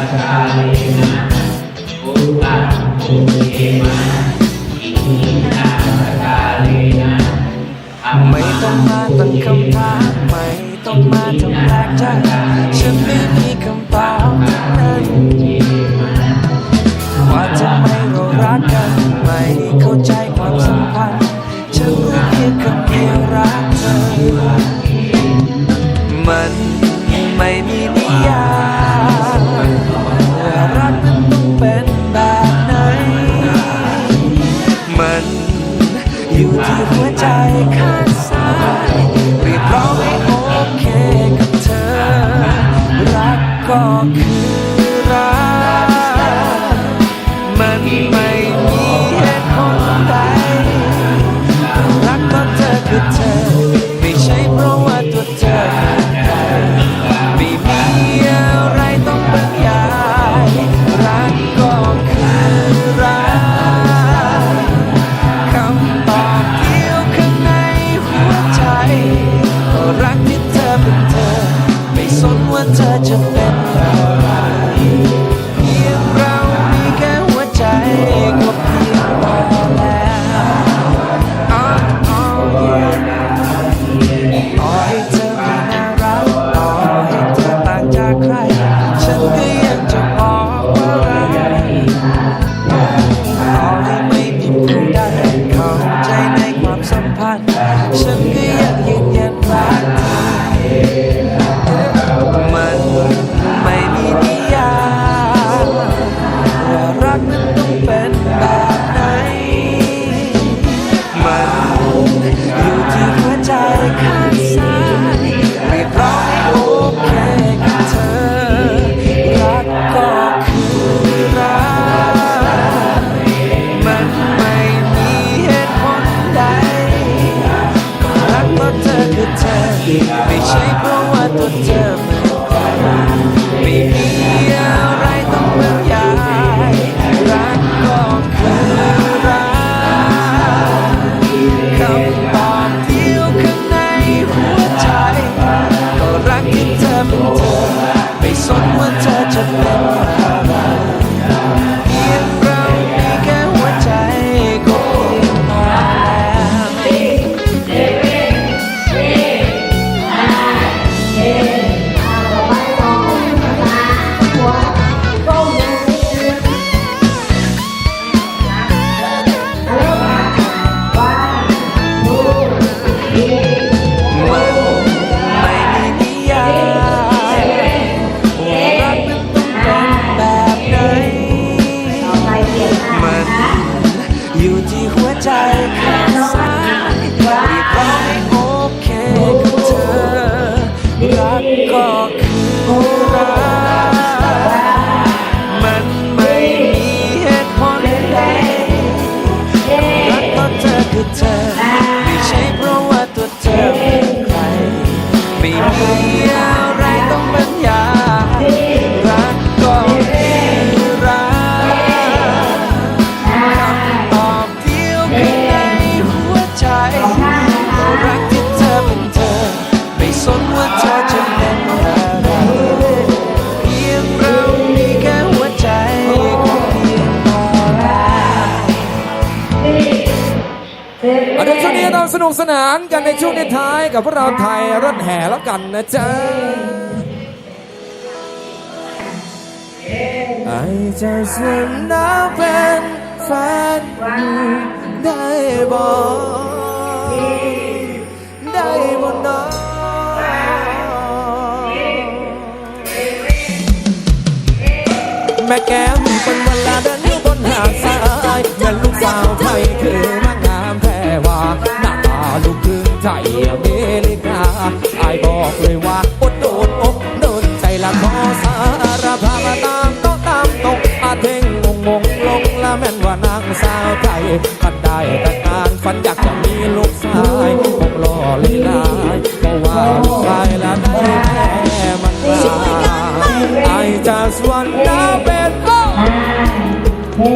ไม่ต้องมาตั้งคำถามไม่ต้องมาทำแรกใจฉันไม่มีคำตอบนั้นว่าจะไมเรารักกันไม่เข้าใจความสัมพันธ์ฉันรู้เพียงคำเดียวรักเธอมัน 再看。 สนานกันในช่วงท้ายกับพวกเราไทยรถแห่แล้วกันนะจ๊ะไอเจ้ะสวนน้ำเป็นแฟนได้บอกได้บอกน้องแม่แก้มเป็นเวลาเดินอยู่บนหาดทรายแม่ลูกสาวไทยคือ ใจอเมริกาไอบอกเลยว่าอดโดนอกโดนใจละขอสารภาพตามต้องตามตกอาเทงงงงลงละแม่นว่านางสาวไทยกันได้แต่งานฝันอยากจะมีลูกชายคงรอเลยได้เพราะว่าลูกชายละได้แม่มันตายจากสวร just วเป็ to be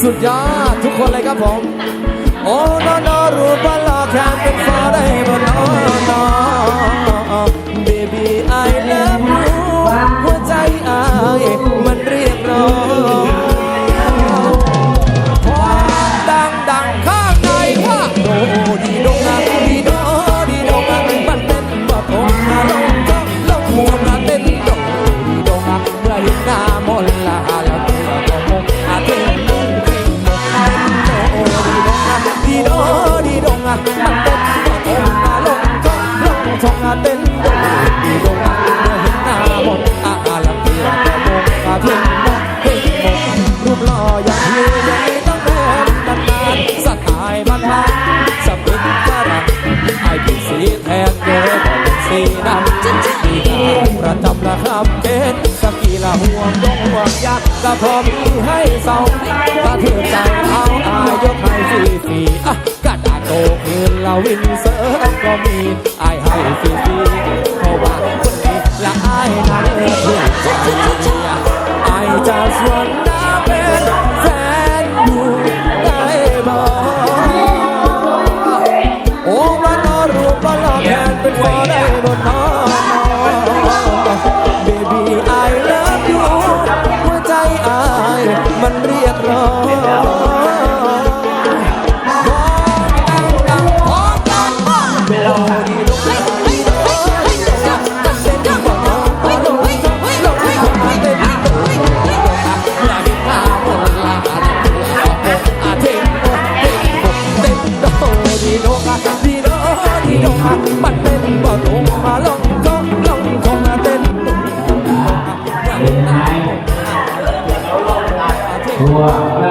สุดยอดทุกคนเลยครับผม โอ้ พ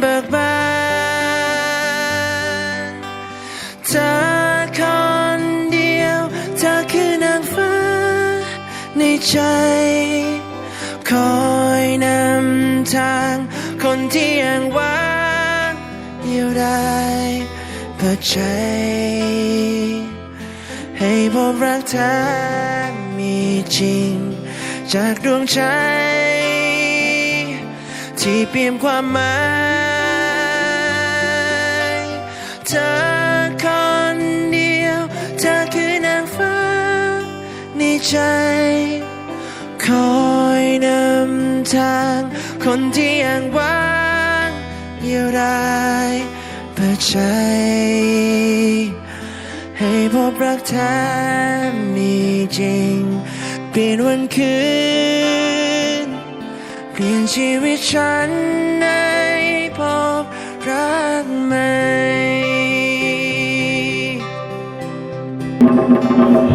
เบิกบานเธอคนเดียว เธอคือนางฟ้า ในใจ คอยนำทาง คนที่ยังว่างเดียวดายเปิดใจ ให้พบรักเธอมีจริง จากดวงใจที่เปี่ยมความหมาย เธอคนเดียว เธอคือนางฟ้าในใจ คอยนำทาง คนที่ยังว่างเดียวดายเปิดใจ ให้พบรักแท้มีจริง เปลี่ยนวันคืน เปลี่ยนชีวิตฉันให้พบรักใหม่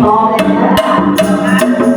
พอเลย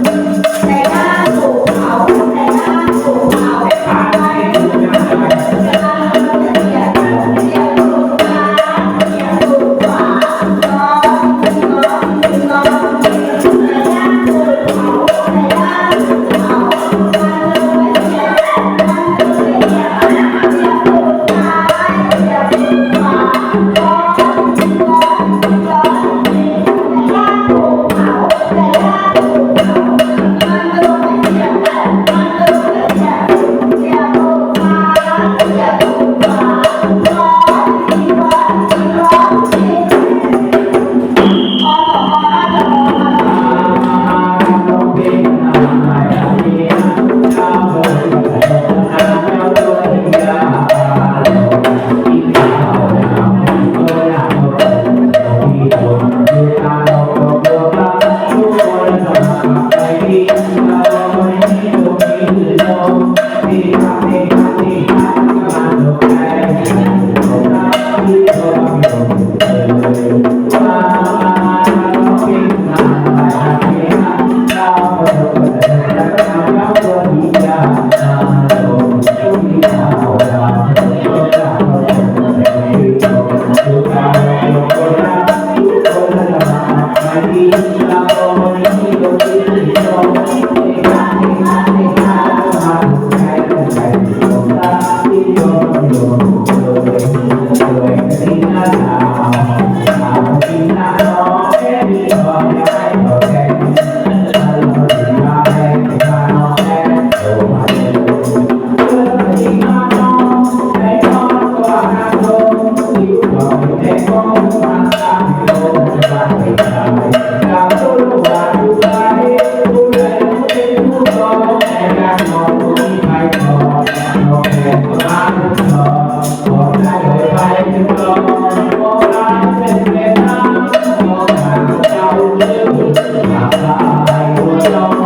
Señor.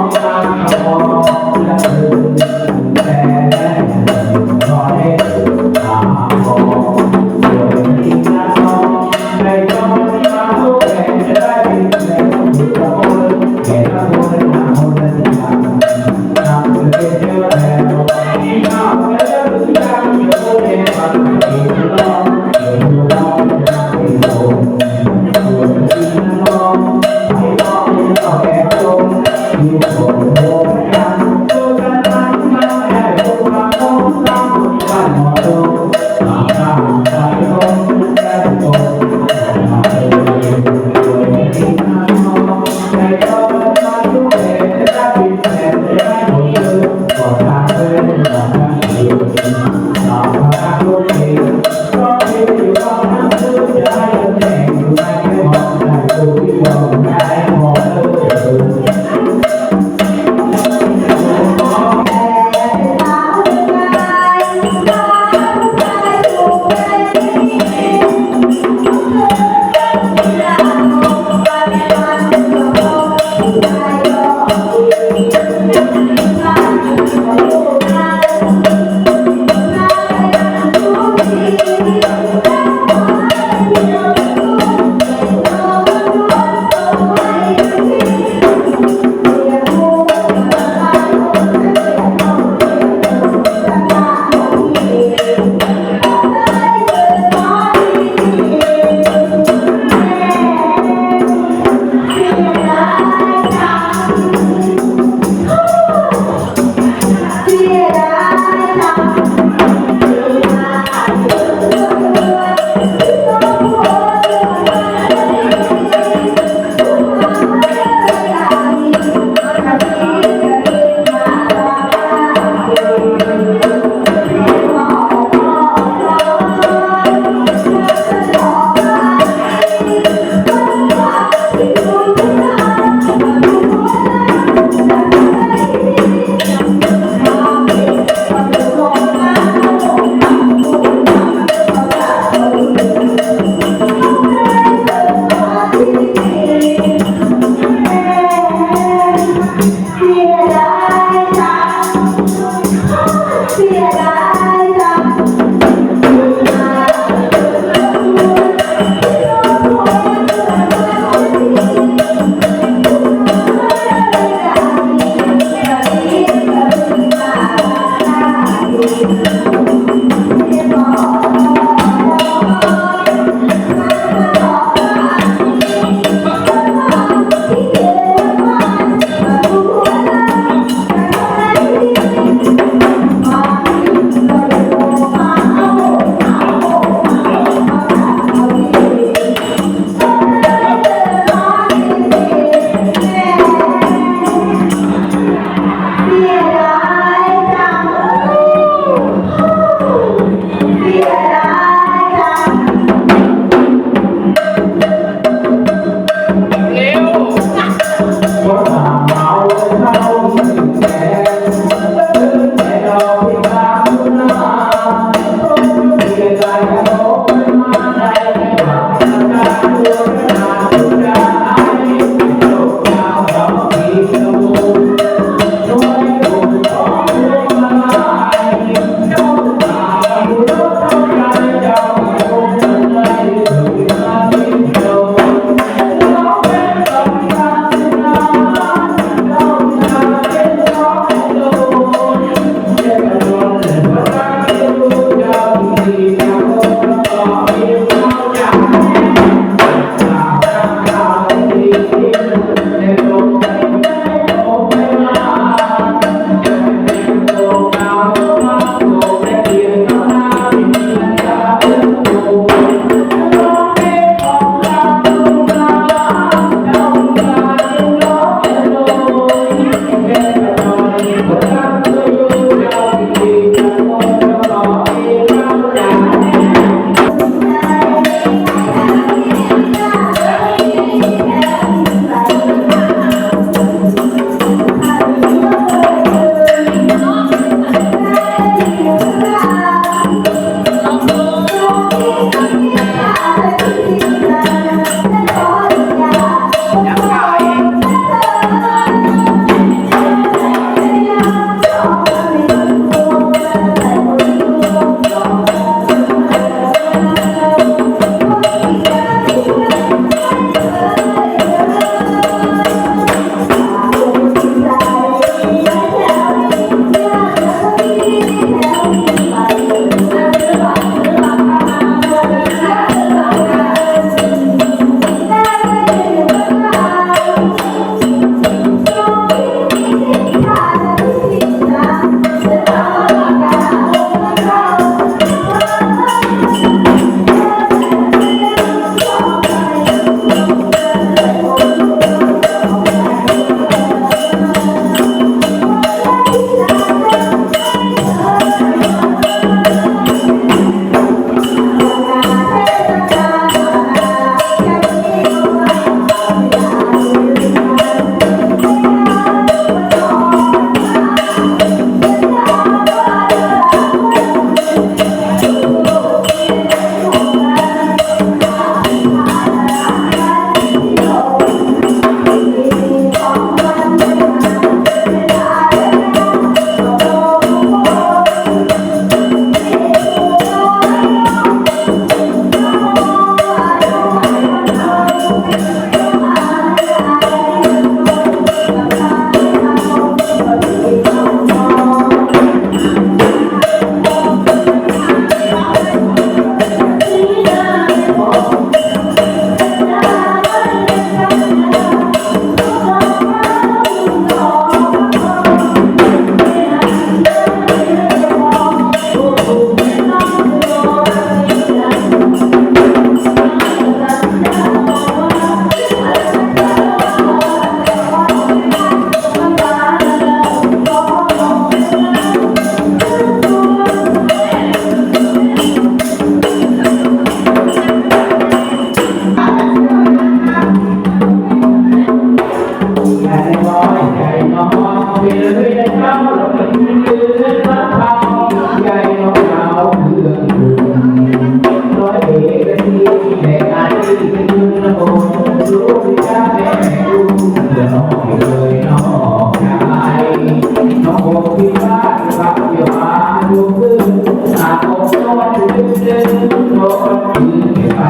เดินรถยืนไป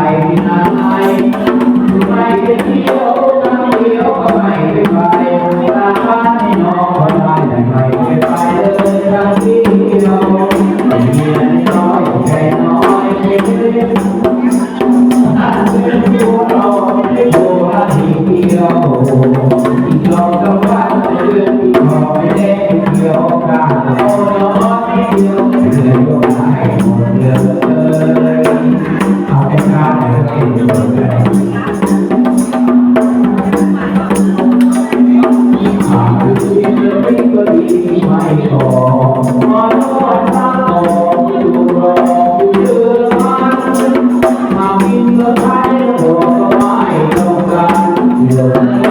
นาน เ